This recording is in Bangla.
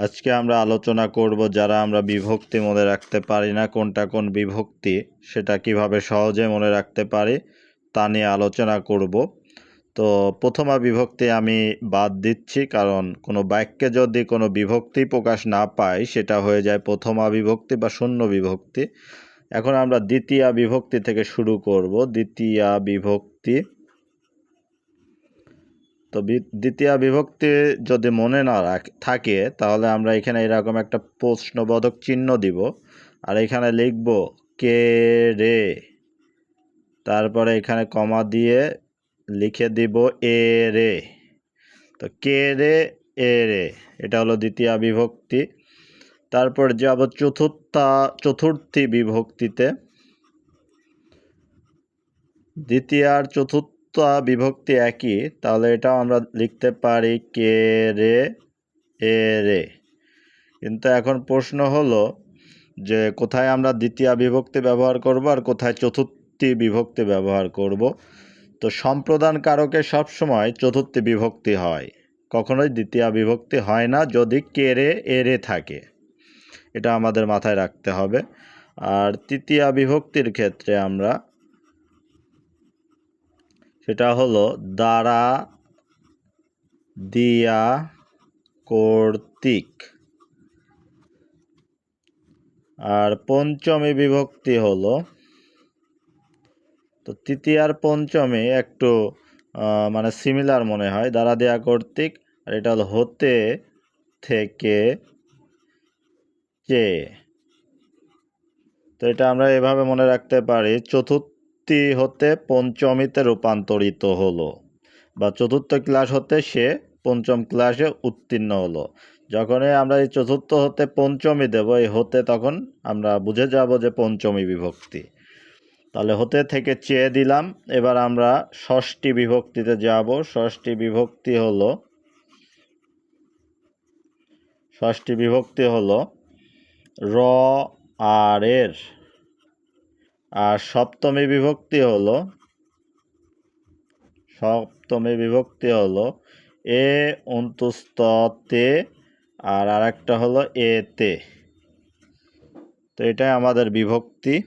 আজকে আমরা আলোচনা করব যারা আমরা বিভক্তি মনে রাখতে পারি না, কোনটা কোন বিভক্তি, সেটা কীভাবে সহজে মনে রাখতে পারি তা নিয়ে আলোচনা করব। তো প্রথমা বিভক্তি আমি বাদ দিচ্ছি, কারণ কোনো বাক্যে যদি কোনো বিভক্তি প্রকাশ না পায় সেটা হয়ে যায় প্রথমা বিভক্তি বা শূন্য বিভক্তি। এখন আমরা দ্বিতীয়া বিভক্তি থেকে শুরু করব। দ্বিতীয়া বিভক্তি তো দ্বিতীয় বিভক্তি যদি মনে না থাকে, তাহলে আমরা এখানে এরকম একটা প্রশ্নবোধক চিহ্ন দিব। আর এখানে লিখব কে রে। তারপরে এখানে কমা দিয়ে লিখে দিব এ রে। তো কে রে, এ রে, এটা হলো দ্বিতীয় বিভক্তি। তারপর যাব চতুর্থা, চতুর্থী বিভক্তিতে। দ্বিতীয় আর চতুর্থ বিভক্তি একই, তাহলে এটাও আমরা লিখতে পারি কে রে, এ রে। কিন্তু এখন প্রশ্ন হলো যে কোথায় আমরা দ্বিতীয় বিভক্তি ব্যবহার করব আর কোথায় চতুর্থী বিভক্তি ব্যবহার করব? তো সম্প্রদান কারকে সবসময় চতুর্থী বিভক্তি হয়। কখনোই দ্বিতীয় বিভক্তি হয় না যদি কেরে এরে থাকে। এটা আমাদের মাথায় রাখতে হবে। আর তৃতীয় বিভক্তির ক্ষেত্রে আমরা সেটা হলো দ্বারা দিয়া কর্তৃক। আর পঞ্চমী বিভক্তি হলো, তো তৃতীয় আর পঞ্চমী একটু মানে সিমিলার মনে হয়, দ্বারা দেয়া কর্তৃক, আর এটা হলো হতে থেকে চেয়ে তো এটা আমরা এভাবে মনে রাখতে পারি, চতুর্থী হতে পঞ্চমীতে রূপান্তরিত হলো বা চতুর্থ ক্লাস হতে সে পঞ্চম ক্লাসে উত্তীর্ণ হলো। যখনই আমরা এই চতুর্থ হতে পঞ্চমী দেব, এই হতে তখন আমরা বুঝে যাব যে পঞ্চমী বিভক্তি। তাহলে হতে থেকে চেয়ে দিলাম, এবার আমরা ষষ্ঠী বিভক্তিতে যাব। ষষ্ঠী বিভক্তি হলো, ষষ্ঠী বিভক্তি হলো র, আর, এর। আর সপ্তমী বিভক্তি হলো, সপ্তমী বিভক্তি হলো এ অন্তুস্ততে আর আরেকটা হলো এতে। তো এটাই আমাদের বিভক্তি।